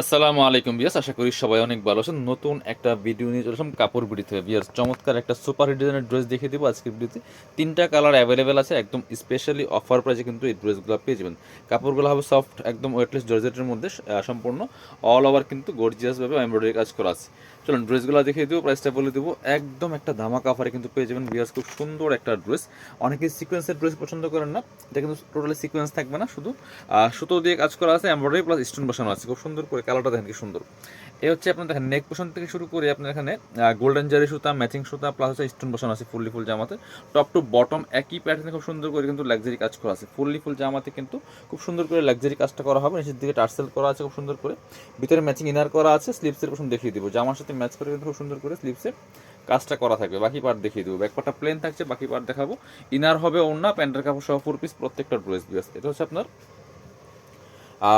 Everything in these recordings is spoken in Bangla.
আসসালামু আলাইকুম বিয়াস আশা করি সবাই অনেক ভালো আছেন। নতুন একটা ভিডিও নিয়ে চলেছিলাম কাপড় বিড়ি থেকে বিয়াস চমৎকার একটা সুপার ডিজাইনের ড্রেস দেখিয়ে দেবো আজকের ভিডিওতে তিনটা কালার অ্যাভেলেবেল আছে, একদম স্পেশালি অফার প্রাইসে কিন্তু এই ড্রেসগুলো পেয়ে যাবেন। কাপড়গুলো হবে সফট একদম ওয়েটলেস জর্জেটের মধ্যে সম্পূর্ণ অল ওভার কিন্তু গর্জিয়াসভাবে এমব্রয়ডারি কাজ করা আছে। চলুন, ড্রেসগুলো দেখিয়ে দেবো প্রাইসটা বলে দেবো। একদম একটা ধামাকা অফারে কিন্তু পেয়ে যাবেন বিয়াস খুব সুন্দর একটা ড্রেস অনেকে সিকোয়েন্সের ড্রেস পছন্দ করেন না, এটা কিন্তু টোটালি সিকোয়েন্স থাকবে না শুধু। সুতো দিয়ে কাজ করা আছে এমব্রয়ডারি প্লাস স্টোন বসানো আছে, খুব সুন্দর করে কালারটা দেখেন কি সুন্দর। এই হচ্ছে আপনার দেখেন নেক পোশন থেকে শুরু করে আপনার এখানে গোল্ডেন জারি সুতা ম্যাচিং সুতা প্লাস হচ্ছে স্টোন বসানো আছে ফুললি ফুল জামাতে। টপ টু বটম একই প্যাটার্নে খুব সুন্দর করে কিন্তু লাক্সারি কাজ করা আছে। ফুললি ফুল জামাতে কিন্তু খুব সুন্দর করে লাক্সারি কাজটা করা হবে। নিচের দিকে টার্সেল করা আছে খুব সুন্দর করে। ভিতরে ম্যাচিং ইনার করা আছে স্লিপসের পোশন দেখিয়ে দিব। জামার সাথে ম্যাচ করে কিন্তু খুব সুন্দর করে স্লিপসে কাজটা করা থাকবে। বাকি পার্ট দেখিয়ে দেবো। ব্যাক পার্টটা প্লেন থাকছে, বাকি পার্ট দেখাবো। ইনার হবে ওড়না, প্যান্টের কাপড় সহ ফোর পিস প্রত্যেকটা ড্রেস বিয়াস এটা হচ্ছে আপনার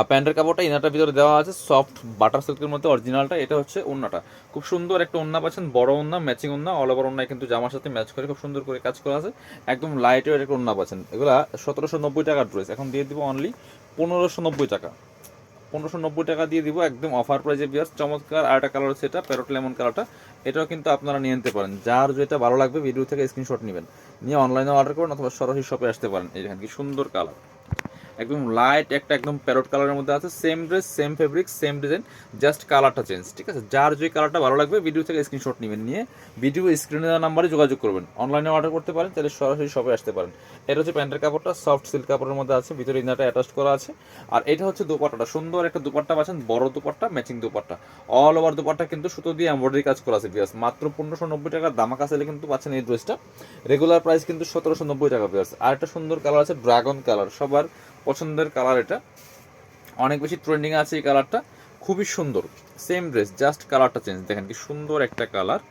প্যান্টের কাপড়টা ইনারটার ভিতরে দেওয়া আছে সফট বাটার সিল্কের মধ্যে অরিজিনালটা এটা হচ্ছে ওন্নাটা। খুব সুন্দর একটা ওন্না পাচ্ছেন, বড় ওন্না ম্যাচিং ওন্না অল ওভার ওন্নায় কিন্তু জামার সাথে ম্যাচ করে খুব সুন্দর করে কাজ করা আছে। একদম লাইট ওয়েট একটা ওন্না পাচ্ছেন। এগুলা সতেরোশো নব্বই টাকার ড্রেস এখন দিয়ে দিব অনলি পনেরোশো নব্বই টাকা। পনেরোশো নব্বই টাকা দিয়ে দিব একদম অফার প্রাইজে বিয়ার চমৎকার, আর একটা কালার সেটা প্যারট লেমন কালারটা এটাও কিন্তু আপনারা নিয়ে নিতে পারেন। যার যেটা ভালো লাগবে ভিডিও থেকে স্ক্রিনশট নেবেন। নিয়ে অনলাইনে অর্ডার করুন অথবা সরাসরি শপে আসতে পারেন। এই দেখেন কি সুন্দর কালার একদম লাইট একটা একদম প্যারট কালারের মধ্যে আছে same dress same fabric same design just কালারটা চেঞ্জ ঠিক আছে? যার যে কালারটা ভালো লাগবে ভিডিও থেকে স্ক্রিনশট নেবেন, নিয়ে ভিডিও স্ক্রিনে দেওয়া নাম্বারে যোগাযোগ করবেন। অনলাইনে অর্ডার করতে পারেন তাহলে সরাসরি শপে আসতে পারেন। এটা হচ্ছে প্যান্টের কাপড়টা সফট সিল্ক কাপড়ের মধ্যে আছে, ভিতরে ইনারটা অ্যাটাচ করা আছে। আর এটা হচ্ছে দোপাট্টাটা, সুন্দর একটা দুপাট্টা পাচ্ছেন, বড় dupatta matching dupatta. All over dupatta কিন্তু সুতো দিয়ে এমব্রয়ডারি কাজ করা আছে বিয়াস মাত্র পনেরোশো নব্বই টাকার দামাকা সেলে কিন্তু পাচ্ছেন এই ড্রেসটা রেগুলার প্রাইস কিন্তু সতেরোশো নব্বই টাকা বিয়াস আর একটা সুন্দর কালার আছে ড্রাগন কালার সবার পছন্দের কালার এটা। অনেক বেশি ট্রেন্ডিং আছে এই কালারটা খুবই সুন্দর। সেম ড্রেস জাস্ট কালারটা চেঞ্জ দেখেন কি সুন্দর একটা কালার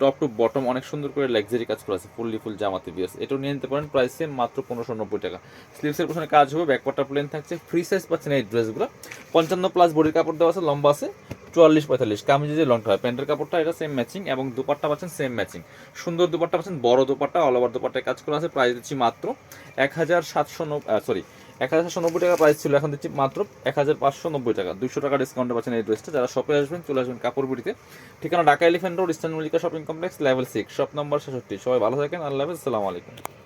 টপ টু বটম অনেক সুন্দর করে লাক্সারি কাজ করা আছে। ফুললি ফুল জামাতে বিয়াস। এটাও নিয়ে নিতে পারেন প্রাইস সেম মাত্র পনেরোশো নব্বই টাকা। স্লিভসের পেছনে কাজ হবে ব্যাকপার্টটা প্লেন থাকছে। ফ্রি সাইজ পাচ্ছেন এই ড্রেসগুলো পঞ্চান্ন প্লাস বডির কাপড় দেওয়া আছে, লম্বা আছে। চুয়াল্লিশ, পঁয়তাল্লিশ। কামিজে যে লংটা হয়, প্যান্টের কাপড়টা এটা সেম ম্যাচিং এবং দুপাট্টা পাচ্ছেন সেম ম্যাচিং সুন্দর দুপাট্টা পাচ্ছেন, বড় দুপাট্টা অল ওভার দুপাট্টায় কাজ করা আছে। প্রাইস দিচ্ছি মাত্র এক হাজার সাতশো সরি এক হাজার সাতশো নব্বই টাকা প্রাইস ছিল। এখন দিচ্ছি মাত্র এক হাজার পাঁচশো নব্বই টাকা। দুশো টাকা ডিসকাউন্টে পাচ্ছেন এই ড্রেসটা যারা শপে আসবেন, চলে আসবেন কাপড় বিড়িতে ঠিকানা Dhaka elephant road, eastern Mallika shopping complex level six shop number ছেষট্টি। সবাই ভালো থাকেন। আল্লাহ হাফেজ। আলাইকুম।